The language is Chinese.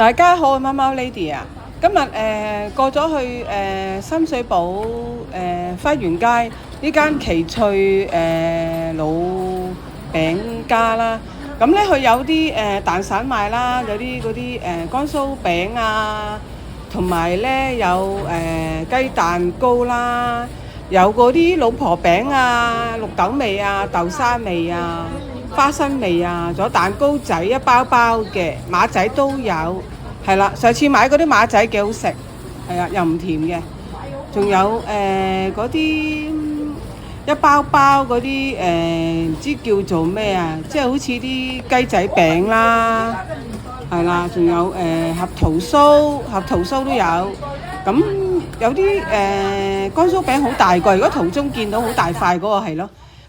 大家好，貓貓 Lady 啊！今日诶、呃、過咗去诶、深水埗诶、花園街呢間奇趣诶、老餅家啦。咁咧佢有啲诶、蛋散賣啦，有啲嗰啲誒乾酥餅啊，同埋咧有誒、呃、蛋糕啦，有嗰啲老婆餅啊、綠豆味啊、豆沙味啊。花生味啊，仲有蛋糕仔一包包嘅，馬仔都有，係啦。上次買嗰啲馬仔幾好食，係啊，又唔甜嘅。仲有誒嗰啲一包包嗰啲誒唔知叫做咩啊，即係好似啲雞仔餅啦，係啦。仲有誒合桃酥，合桃酥都有。咁有啲誒乾酥餅好大個，如果途中見到好大塊嗰個係咯。